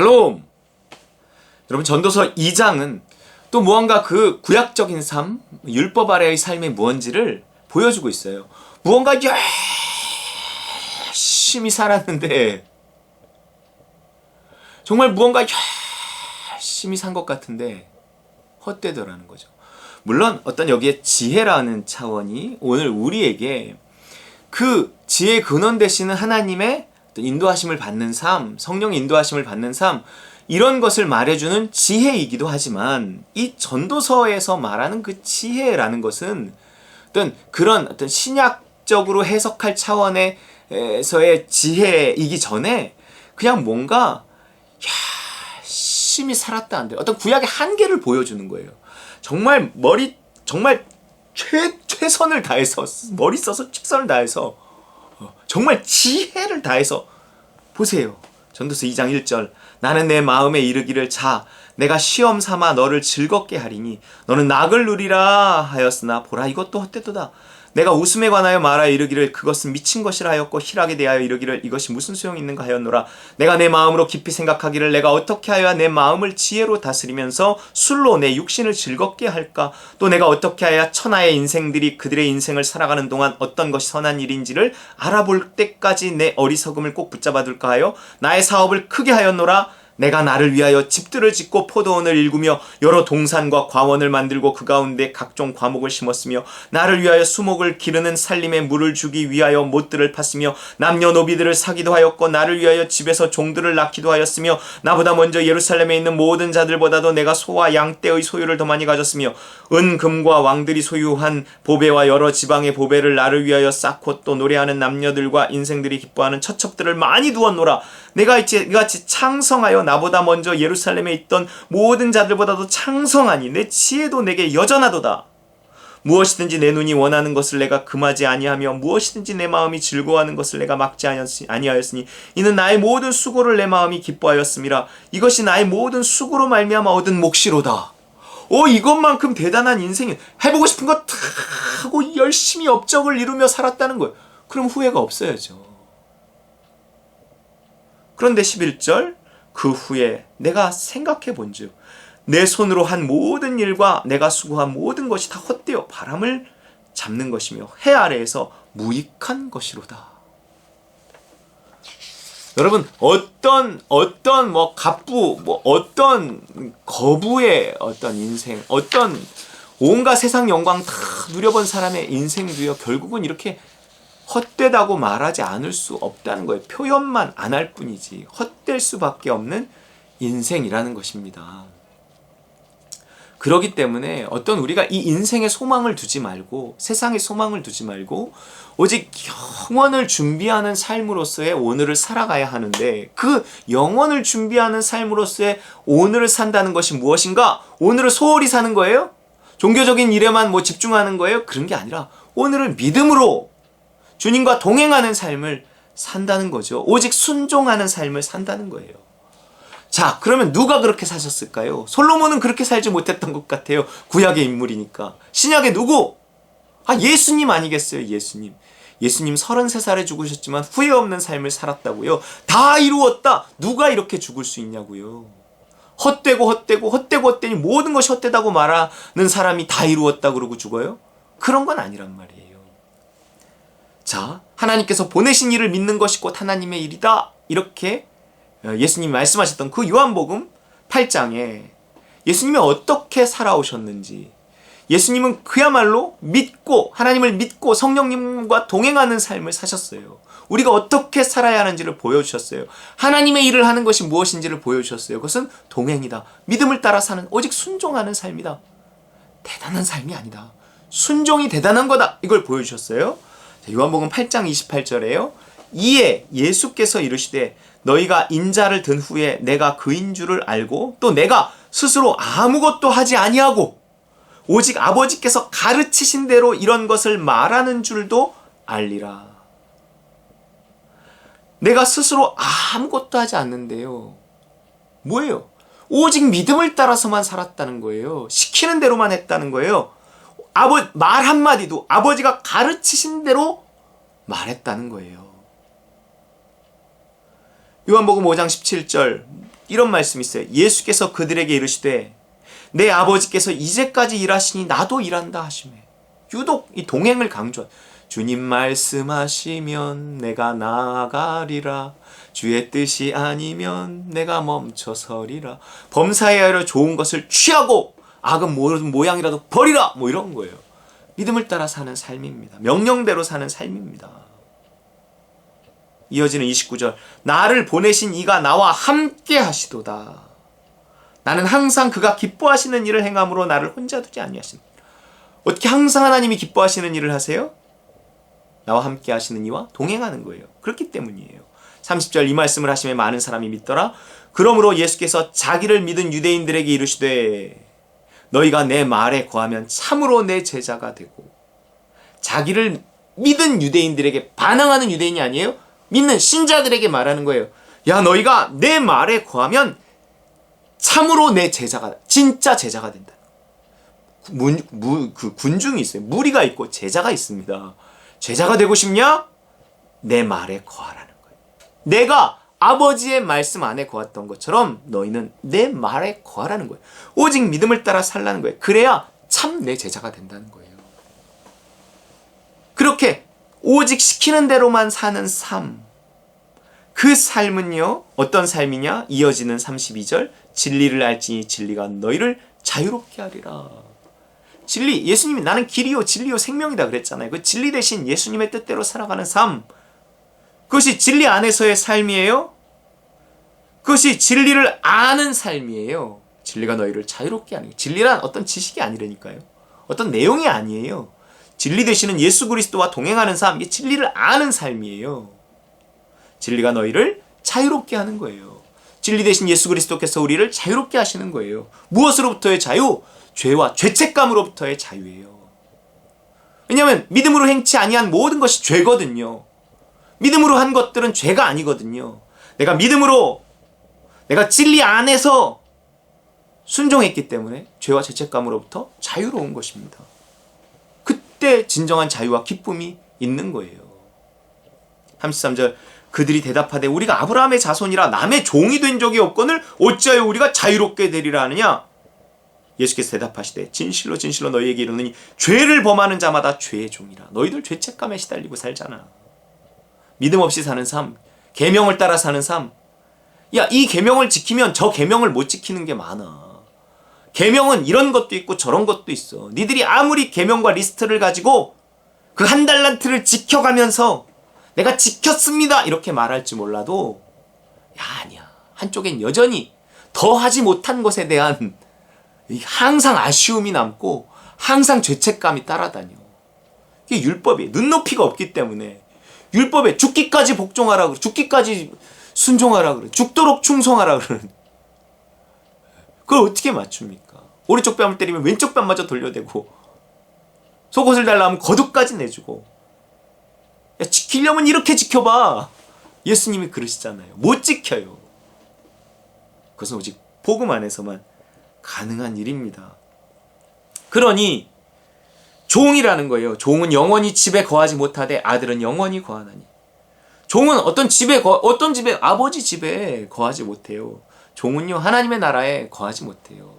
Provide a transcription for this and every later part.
샬롬! 여러분, 전도서 2장은 또 무언가 그 구약적인 삶, 율법 아래의 삶의 무언지를 보여주고 있어요. 무언가 열심히 살았는데, 정말 무언가 열심히 산 것 같은데, 헛되더라는 거죠. 물론 어떤 여기에 지혜라는 차원이 오늘 우리에게 그 지혜의 근원 되시는 하나님의 인도하심을 받는 삶, 성령 인도하심을 받는 삶, 이런 것을 말해주는 지혜이기도 하지만 이 전도서에서 말하는 그 지혜라는 것은 어떤 그런 어떤 신약적으로 해석할 차원에서의 지혜이기 전에 그냥 뭔가 열심히 살았다는데 어떤 구약의 한계를 보여주는 거예요. 정말 머리 정말 최 최선을 다해서 머리 써서 최선을 다해서 어, 정말 지혜를 다해서 보세요. 전도서 2장 1절 나는 내 마음에 이르기를 자 내가 시험 삼아 너를 즐겁게 하리니 너는 낙을 누리라 하였으나 보라 이것도 헛되도다 내가 웃음에 관하여 말하 이르기를 그것은 미친 것이라 하였고 희락에 대하여 이르기를 이것이 무슨 소용이 있는가 하였노라. 내가 내 마음으로 깊이 생각하기를 내가 어떻게 하여야 내 마음을 지혜로 다스리면서 술로 내 육신을 즐겁게 할까? 또 내가 어떻게 하여야 천하의 인생들이 그들의 인생을 살아가는 동안 어떤 것이 선한 일인지를 알아볼 때까지 내 어리석음을 꼭 붙잡아 둘까 하여 나의 사업을 크게 하였노라 내가 나를 위하여 집들을 짓고 포도원을 일구며 여러 동산과 과원을 만들고 그 가운데 각종 과목을 심었으며 나를 위하여 수목을 기르는 살림에 물을 주기 위하여 못들을 팠으며 남녀 노비들을 사기도 하였고 나를 위하여 집에서 종들을 낳기도 하였으며 나보다 먼저 예루살렘에 있는 모든 자들보다도 내가 소와 양떼의 소유를 더 많이 가졌으며 은 금과 왕들이 소유한 보배와 여러 지방의 보배를 나를 위하여 쌓고 또 노래하는 남녀들과 인생들이 기뻐하는 처첩들을 많이 두었노라. 내가 이같이 창성하여 나보다 먼저 예루살렘에 있던 모든 자들보다도 창성하니 내 지혜도 내게 여전하도다. 무엇이든지 내 눈이 원하는 것을 내가 금하지 아니하며 무엇이든지 내 마음이 즐거워하는 것을 내가 막지 아니하였으니 이는 나의 모든 수고를 내 마음이 기뻐하였음이라 이것이 나의 모든 수고로 말미암아 얻은 몫이로다. 오 이것만큼 대단한 인생이 해보고 싶은 거 다 하고 열심히 업적을 이루며 살았다는 거예요. 그럼 후회가 없어야죠. 그런데 11절 그 후에 내가 생각해 본즉 내 손으로 한 모든 일과 내가 수고한 모든 것이 다 헛되어 바람을 잡는 것이며 해 아래에서 무익한 것이로다. 여러분 어떤 어떤 뭐 갑부 뭐 어떤 거부의 어떤 인생 어떤 온갖 세상 영광 다 누려본 사람의 인생도요 결국은 이렇게 헛되다고 말하지 않을 수 없다는 거예요. 표현만 안 할 뿐이지 헛될 수밖에 없는 인생이라는 것입니다. 그러기 때문에 어떤 우리가 이 인생에 소망을 두지 말고 세상에 소망을 두지 말고 오직 영원을 준비하는 삶으로서의 오늘을 살아가야 하는데 그 영원을 준비하는 삶으로서의 오늘을 산다는 것이 무엇인가? 오늘을 소홀히 사는 거예요? 종교적인 일에만 뭐 집중하는 거예요? 그런 게 아니라 오늘을 믿음으로 주님과 동행하는 삶을 산다는 거죠. 오직 순종하는 삶을 산다는 거예요. 자, 그러면 누가 그렇게 사셨을까요? 솔로몬은 그렇게 살지 못했던 것 같아요. 구약의 인물이니까. 신약의 누구? 아, 예수님 아니겠어요, 예수님. 예수님 33살에 죽으셨지만 후회 없는 삶을 살았다고요. 다 이루었다. 누가 이렇게 죽을 수 있냐고요. 헛되고 헛되고 헛되고 헛되니 모든 것이 헛되다고 말하는 사람이 다 이루었다 그러고 죽어요? 그런 건 아니란 말이에요. 자, 하나님께서 보내신 일을 믿는 것이 곧 하나님의 일이다. 이렇게 어, 예수님이 말씀하셨던 그 요한복음 8장에 예수님이 어떻게 살아오셨는지 예수님은 그야말로 믿고 하나님을 믿고 성령님과 동행하는 삶을 사셨어요. 우리가 어떻게 살아야 하는지를 보여주셨어요. 하나님의 일을 하는 것이 무엇인지를 보여주셨어요. 그것은 동행이다. 믿음을 따라 사는 오직 순종하는 삶이다. 대단한 삶이 아니다. 순종이 대단한 거다. 이걸 보여주셨어요. 요한복음 8장 28절에요. 이에 예수께서 이르시되 너희가 인자를 든 후에 내가 그인 줄을 알고 또 내가 스스로 아무것도 하지 아니하고 오직 아버지께서 가르치신 대로 이런 것을 말하는 줄도 알리라. 내가 스스로 아무것도 하지 않는데요. 뭐예요? 오직 믿음을 따라서만 살았다는 거예요. 시키는 대로만 했다는 거예요. 아버 말 한마디도 아버지가 가르치신 대로 말했다는 거예요. 요한복음 5장 17절 이런 말씀이 있어요. 예수께서 그들에게 이르시되 내 아버지께서 이제까지 일하시니 나도 일한다 하시매. 유독 이 동행을 강조한 주님 말씀하시면 내가 나아가리라 주의 뜻이 아니면 내가 멈춰서리라 범사에 하여 좋은 것을 취하고 악은 모양이라도 버리라 뭐 이런 거예요 믿음을 따라 사는 삶입니다 명령대로 사는 삶입니다 이어지는 29절 나를 보내신 이가 나와 함께 하시도다 나는 항상 그가 기뻐하시는 일을 행함으로 나를 혼자 두지 아니하신다 어떻게 항상 하나님이 기뻐하시는 일을 하세요? 나와 함께 하시는 이와 동행하는 거예요. 그렇기 때문이에요. 30절 이 말씀을 하시면 많은 사람이 믿더라. 그러므로 예수께서 자기를 믿은 유대인들에게 이르시되 너희가 내 말에 거하면 참으로 내 제자가 되고 자기를 믿은 유대인들에게 반항하는 유대인이 아니에요. 믿는 신자들에게 말하는 거예요. 야 너희가 내 말에 거하면 참으로 내 제자가 진짜 제자가 된다. 문, 무, 그 군중이 있어요. 무리가 있고 제자가 있습니다. 제자가 되고 싶냐? 내 말에 거하라는 거예요. 내가 아버지의 말씀 안에 거했던 것처럼 너희는 내 말에 거하라는 거예요. 오직 믿음을 따라 살라는 거예요. 그래야 참 내 제자가 된다는 거예요. 그렇게 오직 시키는 대로만 사는 삶. 그 삶은요, 어떤 삶이냐? 이어지는 32절. 진리를 알지니 진리가 너희를 자유롭게 하리라. 진리, 예수님이 나는 길이요, 진리요, 생명이다 그랬잖아요. 그 진리 대신 예수님의 뜻대로 살아가는 삶. 그것이 진리 안에서의 삶이에요. 그것이 진리를 아는 삶이에요. 진리가 너희를 자유롭게 하는. 진리란 어떤 지식이 아니라니까요. 어떤 내용이 아니에요. 진리 되시는 예수 그리스도와 동행하는 삶, 이게 진리를 아는 삶이에요. 진리가 너희를 자유롭게 하는 거예요. 진리 대신 예수 그리스도께서 우리를 자유롭게 하시는 거예요. 무엇으로부터의 자유? 죄와 죄책감으로부터의 자유예요. 왜냐하면 믿음으로 행치 아니한 모든 것이 죄거든요. 믿음으로 한 것들은 죄가 아니거든요. 내가 믿음으로 내가 진리 안에서 순종했기 때문에 죄와 죄책감으로부터 자유로운 것입니다. 그때 진정한 자유와 기쁨이 있는 거예요. 33절 그들이 대답하되 우리가 아브라함의 자손이라 남의 종이 된 적이 없거늘 어찌하여 우리가 자유롭게 되리라 하느냐 예수께서 대답하시되 진실로 진실로 너희에게 이르노니 죄를 범하는 자마다 죄의 종이라 너희들 죄책감에 시달리고 살잖아 믿음 없이 사는 삶 계명을 따라 사는 삶 야, 이 계명을 지키면 저 계명을 못 지키는 게 많아. 계명은 이런 것도 있고 저런 것도 있어. 니들이 아무리 계명과 리스트를 가지고 그 한 달란트를 지켜가면서 내가 지켰습니다 이렇게 말할지 몰라도 야 아니야 한쪽엔 여전히 더 하지 못한 것에 대한 항상 아쉬움이 남고 항상 죄책감이 따라다녀. 이게 율법이에요. 눈높이가 없기 때문에 율법에 죽기까지 복종하라 그래. 죽기까지 순종하라 그래. 죽도록 충성하라 그래. 그걸 어떻게 맞춥니까? 오른쪽 뺨을 때리면 왼쪽 뺨마저 돌려대고 속옷을 달라면 겉옷까지 내주고 야, 지키려면 이렇게 지켜봐. 예수님이 그러시잖아요. 못 지켜요. 그것은 오직 복음 안에서만 가능한 일입니다. 그러니 종이라는 거예요. 종은 영원히 집에 거하지 못하되 아들은 영원히 거하나니. 종은 어떤 집에 거, 어떤 집에 아버지 집에 거하지 못해요. 종은요 하나님의 나라에 거하지 못해요.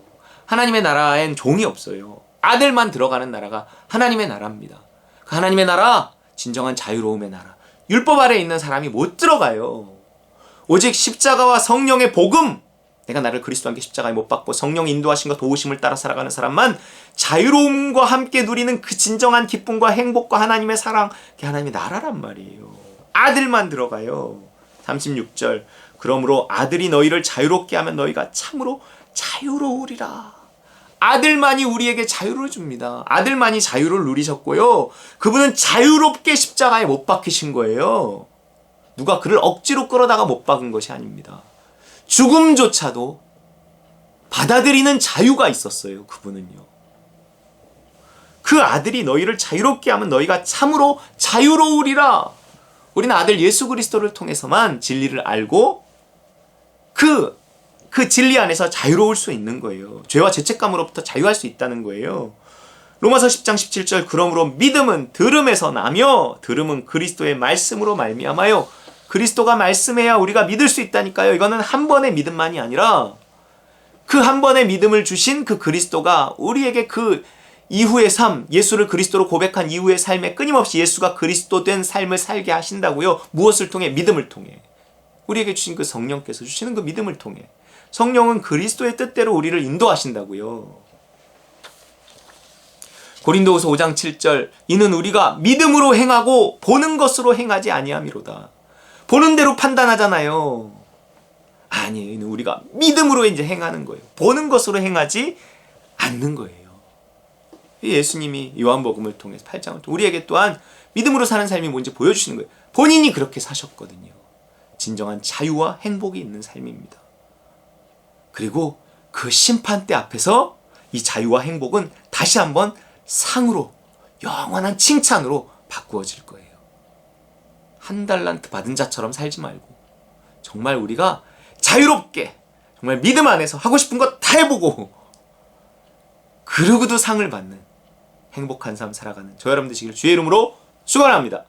하나님의 나라엔 종이 없어요. 아들만 들어가는 나라가 하나님의 나라입니다. 그 하나님의 나라 진정한 자유로움의 나라. 율법 아래 있는 사람이 못 들어가요. 오직 십자가와 성령의 복음 내가 나를 그리스도 함께 십자가에 못 박고 성령 인도하신과 도우심을 따라 살아가는 사람만 자유로움과 함께 누리는 그 진정한 기쁨과 행복과 하나님의 사랑, 그게 하나님의 나라란 말이에요. 아들만 들어가요. 36절. 그러므로 아들이 너희를 자유롭게 하면 너희가 참으로 자유로우리라. 아들만이 우리에게 자유를 줍니다. 아들만이 자유를 누리셨고요. 그분은 자유롭게 십자가에 못 박히신 거예요. 누가 그를 억지로 끌어다가 못 박은 것이 아닙니다. 죽음조차도 받아들이는 자유가 있었어요. 그분은요. 그 아들이 너희를 자유롭게 하면 너희가 참으로 자유로우리라. 우리는 아들 예수 그리스도를 통해서만 진리를 알고 그, 그 진리 안에서 자유로울 수 있는 거예요. 죄와 죄책감으로부터 자유할 수 있다는 거예요. 로마서 10장 17절 그러므로 믿음은 들음에서 나며 들음은 그리스도의 말씀으로 말미암아요. 그리스도가 말씀해야 우리가 믿을 수 있다니까요. 이거는 한 번의 믿음만이 아니라 그 한 번의 믿음을 주신 그 그리스도가 우리에게 그 이후의 삶, 예수를 그리스도로 고백한 이후의 삶에 끊임없이 예수가 그리스도 된 삶을 살게 하신다고요. 무엇을 통해? 믿음을 통해. 우리에게 주신 그 성령께서 주시는 그 믿음을 통해. 성령은 그리스도의 뜻대로 우리를 인도하신다고요. 고린도후서 5장 7절 이는 우리가 믿음으로 행하고 보는 것으로 행하지 아니함이로다. 보는 대로 판단하잖아요. 이는 우리가 믿음으로 이제 행하는 거예요. 보는 것으로 행하지 않는 거예요. 예수님이 요한복음을 통해서 8장을 통해 우리에게 또한 믿음으로 사는 삶이 뭔지 보여주시는 거예요. 본인이 그렇게 사셨거든요. 진정한 자유와 행복이 있는 삶입니다. 그리고 그 심판대 앞에서 이 자유와 행복은 다시 한번 상으로 영원한 칭찬으로 바꾸어질 거예요. 한 달란트 받은 자처럼 살지 말고 정말 우리가 자유롭게 정말 믿음 안에서 하고 싶은 거다 해보고 그러고도 상을 받는 행복한 삶 살아가는 저 여러분 되시길 주의 이름으로 축원합니다.